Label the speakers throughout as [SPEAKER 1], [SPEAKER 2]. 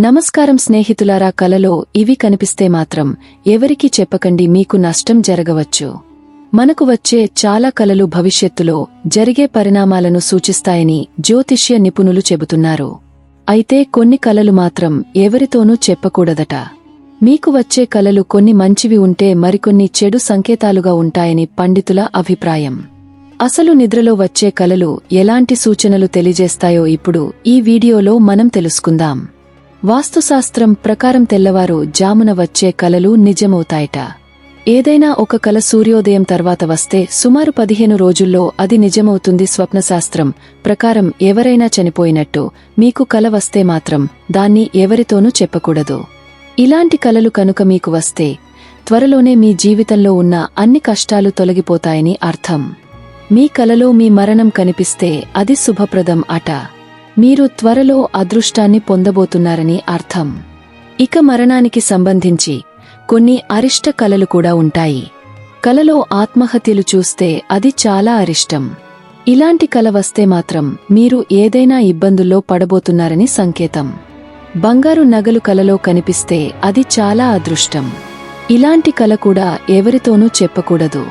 [SPEAKER 1] నమస్కారం స్నేహితులారా కలలో ఇవి కనిపిస్తే మాత్రం ఎవరికీ చెప్పకండి మీకు నష్టం జరగవచ్చు. మనకు వచ్చే చాలా కలలు భవిష్యత్తులో జరిగే పరిణామాలను సూచిస్తాయని జ్యోతిష్య నిపుణులు చెబుతున్నారు. అయితే కొన్ని కలలు మాత్రం ఎవరితోనూ చెప్పకూడదట. మీకు వచ్చే కలలు కొన్ని మంచివి ఉంటే మరికొన్ని చెడు సంకేతాలుగా ఉంటాయని పండితుల అభిప్రాయం. అసలు నిద్రలో వచ్చే కలలు ఎలాంటి సూచనలు తెలియజేస్తాయో ఇప్పుడు ఈ వీడియోలో మనం తెలుసుకుందాం. వాస్తుశాస్త్రం ప్రకారం తెల్లవారు జామున వచ్చే కలలు నిజమవుతాయట. ఏదైనా ఒక కల సూర్యోదయం తర్వాత వస్తే సుమారు పదిహేను రోజుల్లో అది నిజమవుతుంది స్వప్నశాస్త్రం ప్రకారం ఎవరైనా చనిపోయినట్టు. మీకు కల వస్తే మాత్రం దాన్ని ఎవరితోనూ చెప్పకూడదు. ఇలాంటి కలలు కనుక మీకు వస్తే త్వరలోనే మీ జీవితంలో ఉన్న అన్ని కష్టాలు తొలగిపోతాయని అర్థం. మీ కలలో మీ మరణం కనిపిస్తే అది శుభప్రదం అట. మీరు త్వరలో అదృష్టాన్ని పొందబోతున్నారని అర్థం. ఇక మరణానికి సంబంధించి కొన్ని అరిష్ట కలలు కూడా ఉంటాయి. కలలో ఆత్మహత్యలు చూస్తే అది చాలా అరిష్టం. ఇలాంటి కల వస్తే మాత్రం మీరు ఏదైనా ఇబ్బందుల్లో పడబోతున్నారని సంకేతం. బంగారు నగలు కలలో కనిపిస్తే అది చాలా అదృష్టం. ఇలాంటి కల కూడా ఎవరితోనూ చెప్పకూడదు.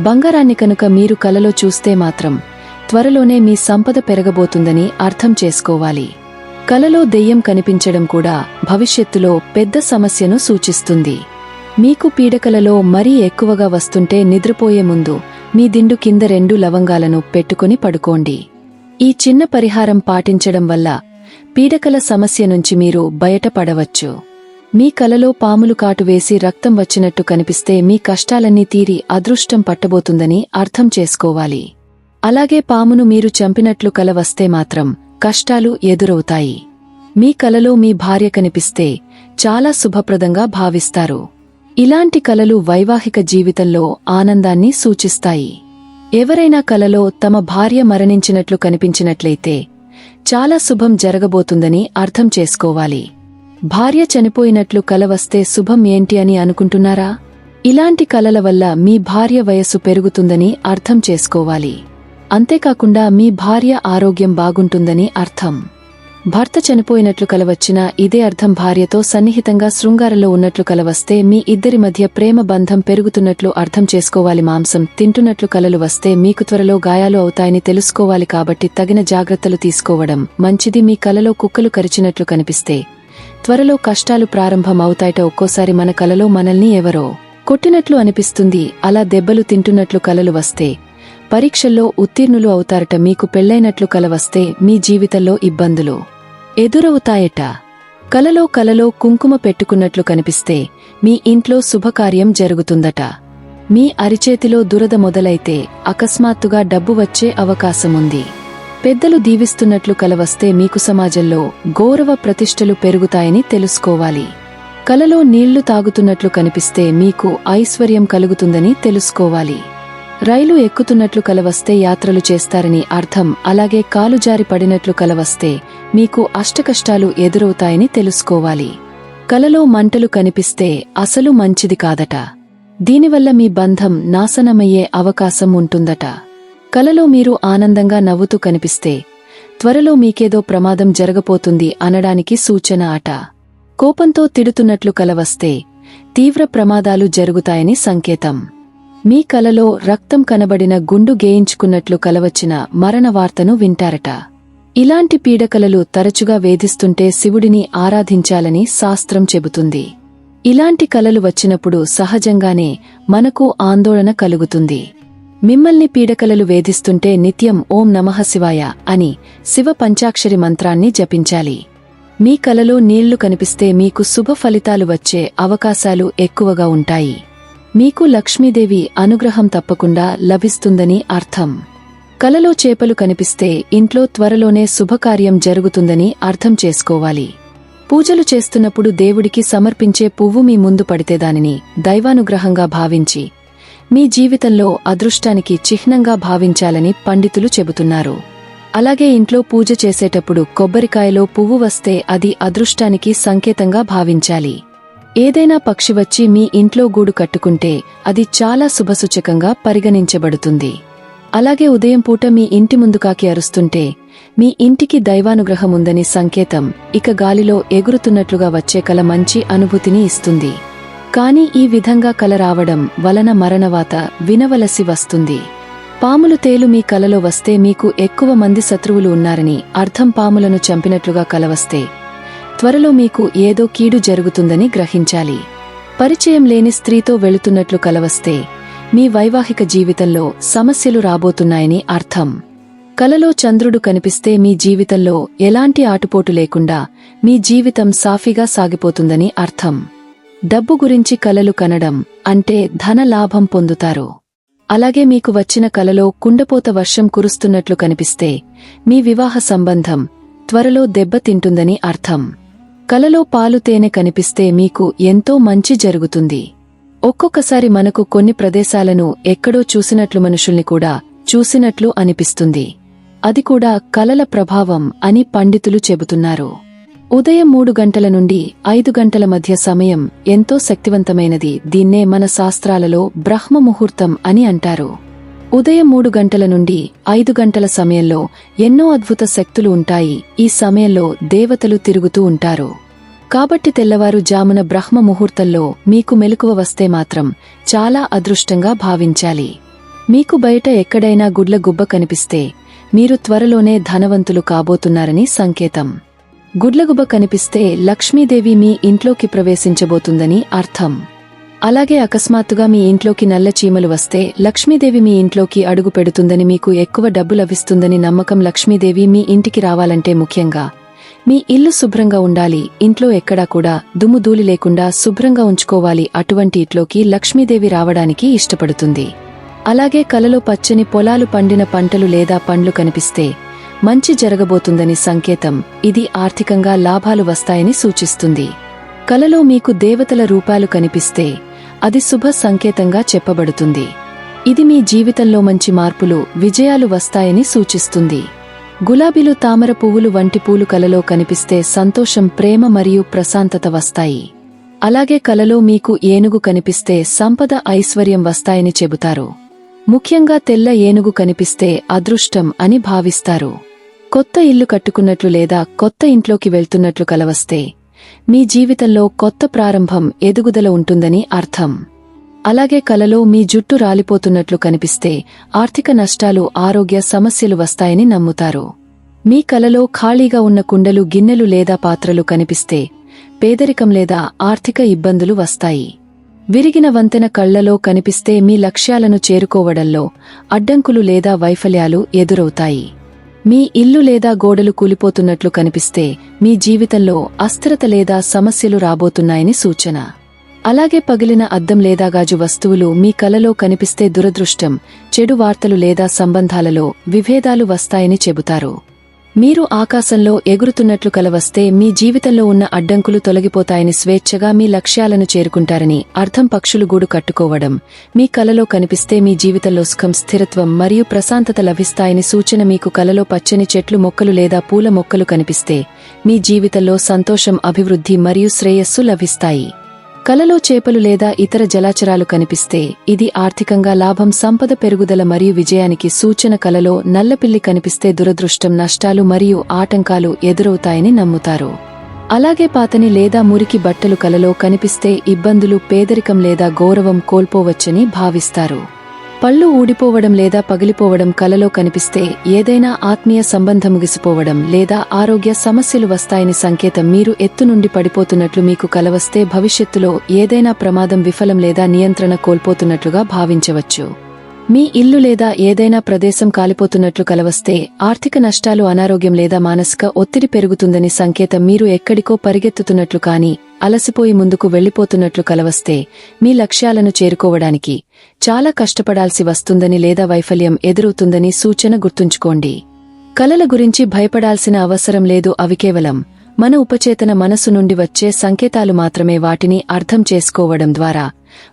[SPEAKER 1] బంగారాన్ని కనుక మీరు కలలో చూస్తే మాత్రం త్వరలోనే మీ సంపద పెరగబోతుందని అర్థం చేసుకోవాలి. కలలో దెయ్యం కనిపించడం కూడా భవిష్యత్తులో పెద్ద సమస్యను సూచిస్తుంది. మీకు పీడకలలో మరీ ఎక్కువగా వస్తుంటే నిద్రపోయే ముందు మీ దిండు కింద రెండు లవంగాలను పెట్టుకుని పడుకోండి. ఈ చిన్న పరిహారం పాటించడం వల్ల పీడకల సమస్య నుంచి మీరు బయటపడవచ్చు. మీ కలలో పాములు కాటు వేసి రక్తం వచ్చినట్టు కనిపిస్తే మీ కష్టాలన్నీ తీరి అదృష్టం పట్టబోతుందని అర్థం చేసుకోవాలి. అలాగే పామును మీరు చంపినట్లు కల వస్తే మాత్రం కష్టాలు ఎదురవుతాయి. మీ కలలో మీ భార్య కనిపిస్తే చాలా శుభప్రదంగా భావిస్తారు. ఇలాంటి కలలు వైవాహిక జీవితంలో ఆనందాన్ని సూచిస్తాయి. ఎవరైనా కలలో తమ భార్య మరణించినట్లు కనిపించినట్లయితే చాలా శుభం జరగబోతుందని అర్థం చేసుకోవాలి. భార్య చనిపోయినట్లు కల వస్తే శుభం ఏంటి అని అనుకుంటున్నారా? ఇలాంటి కలల వల్ల మీ భార్య వయస్సు పెరుగుతుందని అర్థం చేసుకోవాలి. అంతేకాకుండా మీ భార్య ఆరోగ్యం బాగుంటుందని అర్థం. భర్త చనిపోయినట్లు కలవచ్చిన ఇదే అర్థం భార్యతో సన్నిహితంగా శృంగారంలో ఉన్నట్లు కలవస్తే మీ ఇద్దరి మధ్య ప్రేమ బంధం పెరుగుతున్నట్లు అర్థం చేసుకోవాలి మాంసం తింటున్నట్లు కలలు వస్తే మీకు త్వరలో గాయాలు అవుతాయని తెలుసుకోవాలి కాబట్టి తగిన జాగ్రత్తలు తీసుకోవడం మంచిది. మీ కలలో కుక్కలు కరిచినట్లు కనిపిస్తే త్వరలో కష్టాలు ప్రారంభం అవుతాయట ఒక్కోసారి మన కలలో మనల్ని ఎవరో కొట్టినట్లు అనిపిస్తుంది. అలా దెబ్బలు తింటున్నట్లు కలలు వస్తే పరీక్షల్లో ఉత్తీర్ణులు అవుతారట మీకు పెళ్ళైనట్లు కలవస్తే మీ జీవితంలో ఇబ్బందులు ఎదురవుతాయట. కలలో కలలో కుంకుమ పెట్టుకున్నట్లు కనిపిస్తే మీ ఇంట్లో శుభకార్యం జరుగుతుందట. మీ అరిచేతిలో దురద మొదలైతే అకస్మాత్తుగా డబ్బు వచ్చే అవకాశముంది. పెద్దలు దీవిస్తున్నట్లు కలవస్తే మీకు సమాజంలో గౌరవ ప్రతిష్టలు పెరుగుతాయని తెలుసుకోవాలి. కలలో నీళ్ళు తాగుతున్నట్లు కనిపిస్తే మీకు ఐశ్వర్యం కలుగుతుందని తెలుసుకోవాలి. రైలు ఎక్కుతున్నట్లు కలవస్తే యాత్రలు చేస్తారని అర్థం అలాగే కాలు జారి పడినట్లు కలవస్తే మీకు అష్టకష్టాలు ఎదురవుతాయని తెలుసుకోవాలి. కలలో మంటలు కనిపిస్తే అసలు మంచిది కాదట. దీనివల్ల మీ బంధం నాశనమయ్యే అవకాశం ఉంటుందట. కలలో మీరు ఆనందంగా నవ్వుతూ కనిపిస్తే త్వరలో మీకేదో ప్రమాదం జరగపోతుంది అనడానికి సూచన అట. కోపంతో తిడుతున్నట్లు కలవస్తే తీవ్ర ప్రమాదాలు జరుగుతాయని సంకేతం. మీ కలలో రక్తం కనబడిన గుండు గేయించుకున్నట్లు కలవచ్చిన మరణ వార్తను వింటారట. ఇలాంటి పీడకలలు తరచుగా వేధిస్తుంటే శివుడిని ఆరాధించాలని శాస్త్రం చెబుతుంది. ఇలాంటి కలలు వచ్చినప్పుడు సహజంగానే మనకు ఆందోళన కలుగుతుంది. మిమ్మల్ని పీడకలలు వేధిస్తుంటే నిత్యం ఓం నమః శివాయ అని శివ పంచాక్షరి మంత్రాన్ని జపించాలి. మీ కలలో నీళ్ళు కనిపిస్తే మీకు శుభ ఫలితాలు వచ్చే అవకాశాలు ఎక్కువగా ఉంటాయి. మీకు లక్ష్మీదేవి అనుగ్రహం తప్పకుండా లభిస్తుందని అర్థం. కలలో చేపలు కనిపిస్తే ఇంట్లో త్వరలోనే శుభకార్యం జరుగుతుందని అర్థం చేసుకోవాలి. పూజలు చేస్తున్నప్పుడు దేవుడికి సమర్పించే పువ్వు మీ ముందు పడితే దానిని దైవానుగ్రహంగా భావించి మీ జీవితంలో అదృష్టానికి చిహ్నంగా భావించాలని పండితులు చెబుతున్నారు. అలాగే ఇంట్లో పూజ చేసేటప్పుడు కొబ్బరికాయలో పువ్వు వస్తే అది అదృష్టానికి సంకేతంగా భావించాలి. ఏదైనా పక్షి వచ్చి మీ ఇంట్లో గూడు కట్టుకుంటే అది చాలా శుభసూచకంగా పరిగణించబడుతుంది. అలాగే ఉదయం పూట మీ ఇంటి ముందు కాకి అరుస్తుంటే మీ ఇంటికి దైవానుగ్రహం ఉందని సంకేతం ఇక గాలిలో ఎగురుతున్నట్లుగా వచ్చే కల మంచి అనుభూతిని ఇస్తుంది. కానీ ఈ విధంగా కల రావడం వలన మరణవాత వినవలసి వస్తుంది. పాములు తేలు మీ కలలో వస్తే మీకు ఎక్కువ మంది శత్రువులు ఉన్నారని అర్థం పాములను చంపినట్లుగా కలవస్తే త్వరలో మీకు ఏదో కీడు జరుగుతుందని గ్రహించాలి. పరిచయం లేని స్త్రీతో వెళుతున్నట్లు కలవస్తే మీ వైవాహిక జీవితంలో సమస్యలు రాబోతున్నాయని అర్థం. కలలో చంద్రుడు కనిపిస్తే మీ జీవితంలో ఎలాంటి ఆటుపోటు లేకుండా మీ జీవితం సాఫీగా సాగిపోతుందని అర్థం. డబ్బు గురించి కలలు కనడం అంటే ధన లాభం పొందుతారు. అలాగే మీకు వచ్చిన కలలో కుండపోత వర్షం కురుస్తున్నట్లు కనిపిస్తే మీ వివాహ సంబంధం త్వరలో దెబ్బతింటుందని అర్థం. కలలో పాలు తేనె కనిపిస్తే మీకు ఎంతో మంచి జరుగుతుంది. ఒక్కొక్కసారి మనకు కొన్ని ప్రదేశాలను ఎక్కడో చూసినట్లు మనుషుల్ని కూడా చూసినట్లు అనిపిస్తుంది. అది కూడా కలల ప్రభావం అని పండితులు చెబుతున్నారు. ఉదయం మూడు గంటల నుండి ఐదు గంటల మధ్య సమయం ఎంతో శక్తివంతమైనది. దీన్నే మన శాస్త్రాలలో బ్రహ్మ ముహూర్తం అని అంటారు. ఉదయం మూడు గంటల నుండి ఐదు గంటల సమయంలో ఎన్నో అద్భుత శక్తులు ఉంటాయి. ఈ సమయంలో దేవతలు తిరుగుతూ ఉంటారు. కాబట్టి తెల్లవారు జామున బ్రహ్మ ముహూర్తంలో మీకు మెలకువ వస్తే మాత్రం చాలా అదృష్టంగా భావించాలి. మీకు బయట ఎక్కడైనా గుడ్ల గుబ్బ కనిపిస్తే మీరు త్వరలోనే ధనవంతులు కాబోతున్నారని సంకేతం. గుడ్లగుబ్బ కనిపిస్తే లక్ష్మీదేవి మీ ఇంట్లోకి ప్రవేశించబోతుందని అర్థం. అలాగే అకస్మాత్తుగా మీ ఇంట్లోకి నల్ల చీమలు వస్తే లక్ష్మీదేవి మీ ఇంట్లోకి అడుగు పెడుతుందని మీకు ఎక్కువ డబ్బు లభిస్తుందని నమ్మకం లక్ష్మీదేవి మీ ఇంటికి రావాలంటే ముఖ్యంగా. మీ ఇల్లు శుభ్రంగా ఉండాలి ఇంట్లో ఎక్కడా కూడా దుమ్ము ధూళి లేకుండా శుభ్రంగా ఉంచుకోవాలి అటువంటి ఇంట్లోకి లక్ష్మీదేవి రావడానికి ఇష్టపడుతుంది. అలాగే కలలో పచ్చని పొలాలు పండిన పంటలు లేదా పండ్లు కనిపిస్తే మంచి జరగబోతుందని సంకేతం ఇది ఆర్థికంగా లాభాలు వస్తాయని సూచిస్తుంది. కలలో మీకు దేవతల రూపాలు కనిపిస్తే అది శుభ సంకేతంగా చెప్పబడుతుంది. ఇది మీ జీవితంలో మంచి మార్పులు విజయాలు వస్తాయని సూచిస్తుంది. గులాబీలు తామర పువ్వులు వంటి పూలు కలలో కనిపిస్తే సంతోషం ప్రేమ మరియు ప్రశాంతత వస్తాయి. అలాగే కలలో మీకు ఏనుగు కనిపిస్తే సంపద ఐశ్వర్యం వస్తాయని చెబుతారు. ముఖ్యంగా తెల్ల ఏనుగు కనిపిస్తే అదృష్టం అని భావిస్తారు. కొత్త ఇల్లు కట్టుకున్నట్లు లేదా కొత్త ఇంట్లోకి వెళ్తున్నట్లు కలవస్తే మీ జీవితంలో కొత్త ప్రారంభం ఎదుగుదల ఉంటుందని అర్థం. అలాగే కలలో మీ జుట్టు రాలిపోతున్నట్లు కనిపిస్తే ఆర్థిక నష్టాలు ఆరోగ్య సమస్యలు వస్తాయని నమ్ముతారు. మీ కలలో ఖాళీగా ఉన్న కుండలు గిన్నెలు లేదా పాత్రలు కనిపిస్తే పేదరికం లేదా ఆర్థిక ఇబ్బందులు వస్తాయి. విరిగిన వంతెన కళ్ళలో కనిపిస్తే మీ లక్ష్యాలను చేరుకోవడంలో అడ్డంకులు లేదా వైఫల్యాలు ఎదురవుతాయి. మీ ఇల్లు లేదా గోడలు కూలిపోతున్నట్లు కనిపిస్తే మీ జీవితంలో అస్థిరత లేదా సమస్యలు రాబోతున్నాయని సూచన. అలాగే పగిలిన అద్దం లేదా గాజు వస్తువులు మీ కలలో కనిపిస్తే దురదృష్టం చెడు వార్తలు లేదా సంబంధాలలో విభేదాలు వస్తాయని చెబుతారు. మీరు ఆకాశంలో ఎగురుతున్నట్లు కలవస్తే మీ జీవితంలో ఉన్న అడ్డంకులు తొలగిపోతాయని స్వేచ్ఛగా మీ లక్ష్యాలను చేరుకుంటారని అర్థం పక్షులు గూడు కట్టుకోవడం. మీ కలలో కనిపిస్తే మీ జీవితంలో సుఖం స్థిరత్వం మరియు ప్రశాంతత లభిస్తాయని సూచన మీకు కలలో పచ్చని చెట్లు మొక్కలు లేదా పూల మొక్కలు కనిపిస్తే మీ జీవితంలో సంతోషం అభివృద్ధి మరియు శ్రేయస్సు లభిస్తాయి. కలలో చేపలు లేదా ఇతర జలాచరాలు కనిపిస్తే ఇది ఆర్థికంగా లాభం సంపద పెరుగుదల మరియు విజయానికి సూచన కలలో నల్లపిల్లి కనిపిస్తే దురదృష్టం నష్టాలు మరియు ఆటంకాలు ఎదురవుతాయని నమ్ముతారు. అలాగే పాతని లేదా మురికి బట్టలు కలలో కనిపిస్తే ఇబ్బందులు పేదరికం లేదా గౌరవం కోల్పోవచ్చని భావిస్తారు. పళ్ళు ఊడిపోవడం లేదా పగిలిపోవడం కలలో కనిపిస్తే ఏదైనా ఆత్మీయ సంబంధం ముగిసిపోవడం లేదా ఆరోగ్య సమస్యలు వస్తాయని సంకేతం మీరు ఎత్తు నుండి పడిపోతున్నట్లు మీకు కలవస్తే భవిష్యత్తులో ఏదైనా ప్రమాదం విఫలం లేదా నియంత్రణ కోల్పోతున్నట్లుగా భావించవచ్చు. మీ ఇల్లు లేదా ఏదైనా ప్రదేశం కాలిపోతున్నట్లు కలవస్తే ఆర్థిక నష్టాలు అనారోగ్యం లేదా మానసిక ఒత్తిడి పెరుగుతుందని సంకేతం మీరు ఎక్కడికో పరిగెత్తుతున్నట్లు కానీ అలసిపోయి ముందుకు వెళ్ళిపోతున్నట్లు కలవస్తే మీ లక్ష్యాలను చేరుకోవడానికి చాలా కష్టపడాల్సి వస్తుందని లేదా వైఫల్యం ఎదురవుతుందని సూచన గుర్తుంచుకోండి. కలల గురించి భయపడాల్సిన అవసరం లేదు అవి కేవలం మన ఉపచేతన మనసు నుండి వచ్చే సంకేతాలు మాత్రమే వాటిని అర్థం చేసుకోవడం ద్వారా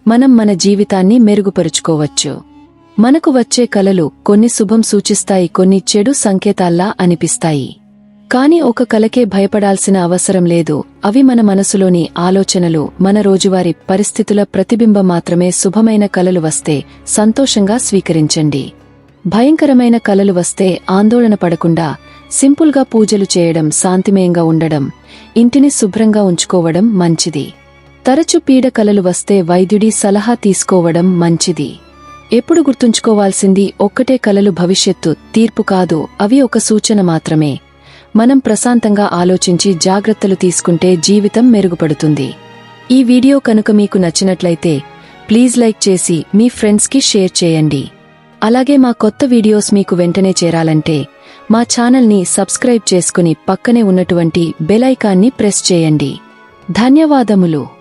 [SPEAKER 1] మనం మన జీవితాన్ని మెరుగుపరుచుకోవచ్చు. మనకు వచ్చే కలలు కొన్ని శుభం సూచిస్తాయి కొన్ని చెడు సంకేతాల్లా అనిపిస్తాయి. కాని ఒక కలకే భయపడాల్సిన అవసరం లేదు. అవి మన మనసులోని ఆలోచనలు మన రోజువారీ పరిస్థితుల ప్రతిబింబం మాత్రమే శుభమైన కలలు వస్తే సంతోషంగా స్వీకరించండి. భయంకరమైన కలలు వస్తే ఆందోళన పడకుండా సింపుల్గా పూజలు చేయడం శాంతిమయంగా ఉండడం ఇంటిని శుభ్రంగా ఉంచుకోవడం మంచిది. తరచు పీడ కలలు వస్తే వైద్యుడి సలహా తీసుకోవడం మంచిది. ఎప్పుడు గుర్తుంచుకోవాల్సింది ఒక్కటే కలలు భవిష్యత్తు తీర్పు కాదు అవి ఒక సూచన మాత్రమే. మనం ప్రశాంతంగా ఆలోచించి జాగ్రత్తలు తీసుకుంటే జీవితం మెరుగుపడుతుంది. ఈ వీడియో కనుక మీకు నచ్చినట్లయితే ప్లీజ్ లైక్ చేసి మీ ఫ్రెండ్స్కి షేర్ చేయండి. అలాగే మా కొత్త వీడియోస్ మీకు వెంటనే చేరాలంటే మా ఛానల్ని సబ్స్క్రైబ్ చేసుకుని పక్కనే ఉన్నటువంటి బెలైకాన్ని ప్రెస్ చేయండి. ధన్యవాదములు.